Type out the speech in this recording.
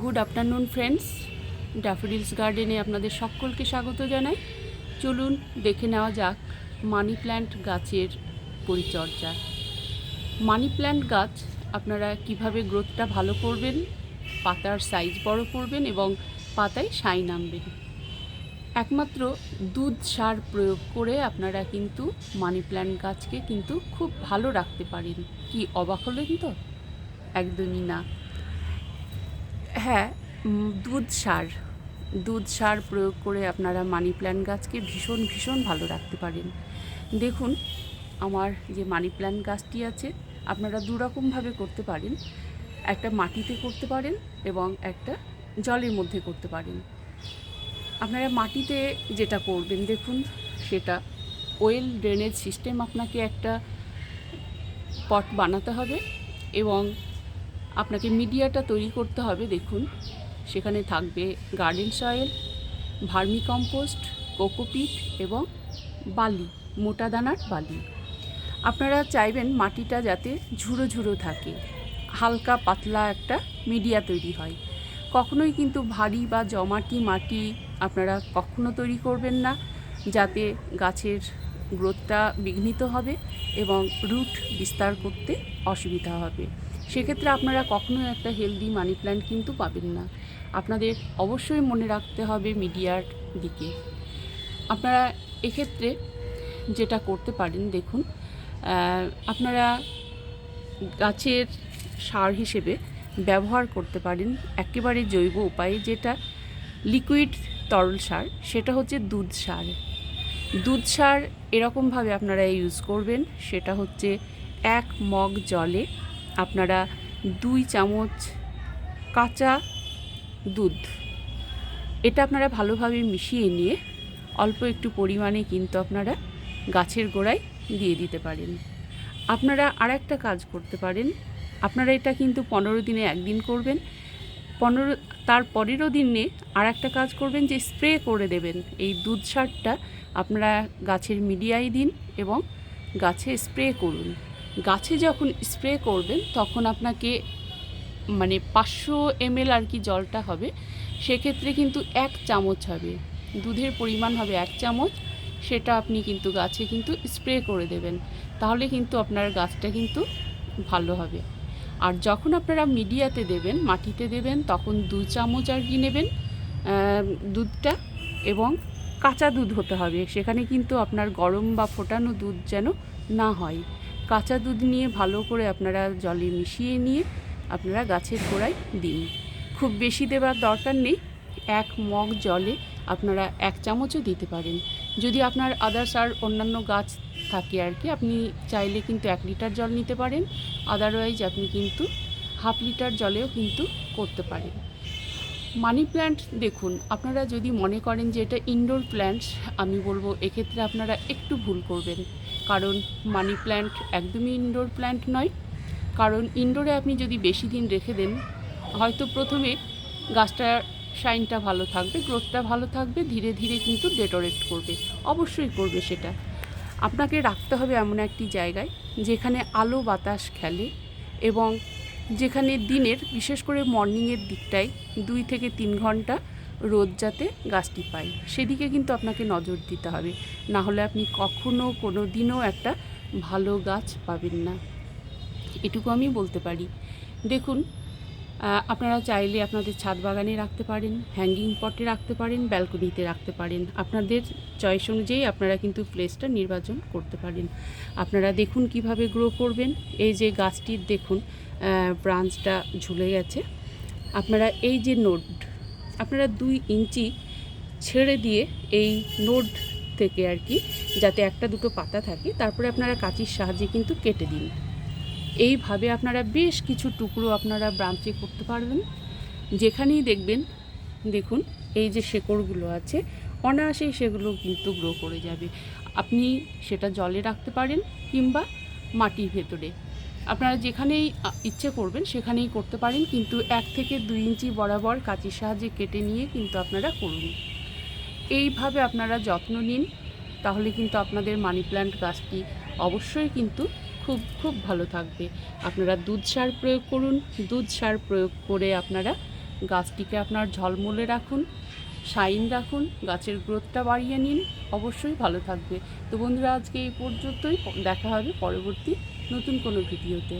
Good afternoon friends daffodils গার্ডেনে আপনাদের সকলকে স্বাগত জানাই। চলুন দেখে নেওয়া যাক মানি প্ল্যান্ট গাছের পরিচর্যা। মানি প্ল্যান্ট গাছ আপনারা কীভাবে গ্রোথটা ভালো করবেন, পাতার সাইজ বড় করবেন এবং পাতায় সাইন আনবেন। একমাত্র দুধ সার প্রয়োগ করে আপনারা কিন্তু মানি প্ল্যান্ট গাছকে কিন্তু খুব ভালো রাখতে পারেন। কি অবাক হলেন তো? একদমই না। হ্যাঁ দুধ সার। দুধ সার প্রয়োগ করে আপনারা মানি প্ল্যান্ট গাছকে ভীষণ ভীষণ ভালো রাখতে পারেন। দেখুন, আমার যে মানি প্ল্যান্ট গাছটি আছে, আপনারা দুরকমভাবে করতে পারেন। একটা মাটিতে করতে পারেন এবং একটা জলের মধ্যে করতে পারেন। আপনারা মাটিতে যেটা করবেন, দেখুন, সেটা ওয়েল ড্রেনেজ সিস্টেম আপনাকে একটা পট বানাতে হবে এবং আপনাকে মিডিয়াটা তৈরি করতে হবে, দেখুন। সেখানে থাকবে garden soil, vermi compost, cocopeat এবং বালি, মোটা দানার বালি। আপনারা চাইবেন মাটিটা যাতে ঝুড়ো ঝুড়ো থাকে, হালকা পাতলা একটা মিডিয়া তৈরি হয়। কখনোই কিন্তু ভারী বা জমাটি মাটি আপনারা কখনো তৈরি করবেন না, যাতে গাছের গ্রোথটা বিঘ্নিত হবে এবং রুট বিস্তার করতে অসুবিধা হবে। সেক্ষেত্রে আপনারা কখনোই একটা হেলদি মানি প্ল্যান্ট কিন্তু পাবেন না। আপনাদের অবশ্যই মনে রাখতে হবে মিডিয়ার দিকে। আপনারা এক্ষেত্রে যেটা করতে পারেন, দেখুন আপনারা গাছের সার হিসেবে ব্যবহার করতে পারেন। একেবারে জৈব উপায়ে যেটা লিকুইড তরল সার, সেটা হচ্ছে দুধ সার। দুধ সার এরকমভাবে আপনারা ইউজ করবেন, সেটা হচ্ছে এক মগ জলে আপনারা দুই চামচ কাঁচা দুধ। এটা আপনারা ভালোভাবে মিশিয়ে নিয়ে অল্প একটু পরিমাণে কিন্তু আপনারা গাছের গোড়ায় দিয়ে দিতে পারেন। আপনারা আর একটা কাজ করতে পারেন। আপনারা এটা কিন্তু পনেরো দিনে একদিন করবেন। পনেরো, তার পরেরও দিনে আর একটা কাজ করবেন যে স্প্রে করে দেবেন। এই দুধ সারটা আপনারা গাছের মিডিয়ায় দিন এবং গাছে স্প্রে করুন। গাছে যখন স্প্রে করবেন, তখন আপনাকে মানে পাঁচশো এমএল আর কি জলটা হবে। সেক্ষেত্রে কিন্তু এক চামচ হবে। দুধের পরিমাণ হবে এক চামচ। সেটা আপনি কিন্তু গাছে কিন্তু স্প্রে করে দেবেন। তাহলে কিন্তু আপনার গাছটা কিন্তু ভালো হবে। আর যখন আপনারা মিডিয়াতে দেবেন, মাটিতে দেবেন, তখন দু চামচ আর কি নেবেন দুধটা এবং কাঁচা দুধ হতে হবে। সেখানে কিন্তু আপনার গরম বা ফোটানো দুধ যেন না হয়। কাঁচা দুধ নিয়ে ভালো করে আপনারা জলে মিশিয়ে নিয়ে আপনারা গাছের গোড়ায় দিন। খুব বেশি দেওয়ার দরকার নেই, এক মগ জলে আপনারা এক চামচও দিতে পারেন। যদি আপনার আদার্স আর অন্যান্য গাছ থাকে আর কি, আপনি চাইলে কিন্তু এক লিটার জল নিতে পারেন আদারওয়াইজ আপনি কিন্তু হাফ লিটার জলেও কিন্তু করতে পারেন। মানি প্ল্যান্ট দেখুন, আপনারা যদি মনে করেন যে এটা ইনডোর প্ল্যান্ট আমি বলব এক্ষেত্রে আপনারা একটু ভুল করবেন। কারণ মানি প্ল্যান্ট একদমই ইনডোর প্ল্যান্ট নয়। কারণ ইনডোরে আপনি যদি বেশি দিন রেখে দেন, হয়তো প্রথমে গাছটার শাইনটা ভালো থাকবে গ্রোথটা ভালো থাকবে, ধীরে ধীরে কিন্তু ডেটোরেট করবে, অবশ্যই করবে সেটা। আপনাকে রাখতে হবে এমন একটি জায়গায় যেখানে আলো বাতাস খেলে এবং যেখানে দিনের, বিশেষ করে মর্নিংয়ের দিকটায় দুই থেকে তিন ঘণ্টা রোদ যাতে গাছটি পায়। সেদিকে কিন্তু আপনাকে নজর দিতে হবে। না হলে আপনি কখনো কোনো দিনও একটা ভালো গাছ পাবেন না। এটুকু আমি বলতে পারি। দেখুন আপনারা চাইলে আপনাদের ছাদ বাগানে রাখতে পারেন হ্যাঙ্গিং পটে রাখতে পারেন ব্যালকনিতে রাখতে পারেন। আপনাদের চয়েস অনুযায়ী আপনারা কিন্তু প্লেসটা নির্বাচন করতে পারেন। আপনারা দেখুন কীভাবে গ্রো করবেন। এই যে গাছটির দেখুন ব্রাঞ্চটা ঝুলে গেছে। আপনারা এই যে নোড আপনারা দুই ইঞ্চি ছেড়ে দিয়ে এই নোড থেকে আর কি, যাতে একটা দুটো পাতা থাকে, তারপরে আপনারা কাঁচির সাহায্যে কিন্তু কেটে দিন। এইভাবে আপনারা বেশ কিছু টুকরো আপনারা ব্রাঞ্চে করতে পারবেন। যেখানেই দেখবেন, দেখুন, এই যে শেকড়গুলো আছে, অনায়াসেই সেগুলো কিন্তু গ্রো করে যাবে। আপনি সেটা জলে রাখতে পারেন কিংবা মাটির ভেতরে। আপনারা যেখানেই ইচ্ছে করবেন সেখানেই করতে পারেন, কিন্তু এক থেকে দুই ইঞ্চি বরাবর কাঁচির সাহায্যে কেটে নিয়ে কিন্তু আপনারা করুন। এইভাবে আপনারা যত্ন নিন, তাহলে কিন্তু আপনাদের মানি প্ল্যান্ট গাছটি অবশ্যই কিন্তু খুব খুব ভালো থাকবে। আপনারা দুধ সার প্রয়োগ করুন, দুধ সার প্রয়োগ করে আপনারা গাছটিকে আপনার ঝলমলে রাখুন, শাইন রাখুন, গাছের গ্রোথটা বাড়িয়ে নিন, অবশ্যই ভালো থাকবে। তো বন্ধুরা, আজকে এই পর্যন্তই, দেখা হবে পরবর্তী নতুন কোনো ভিডিওতে।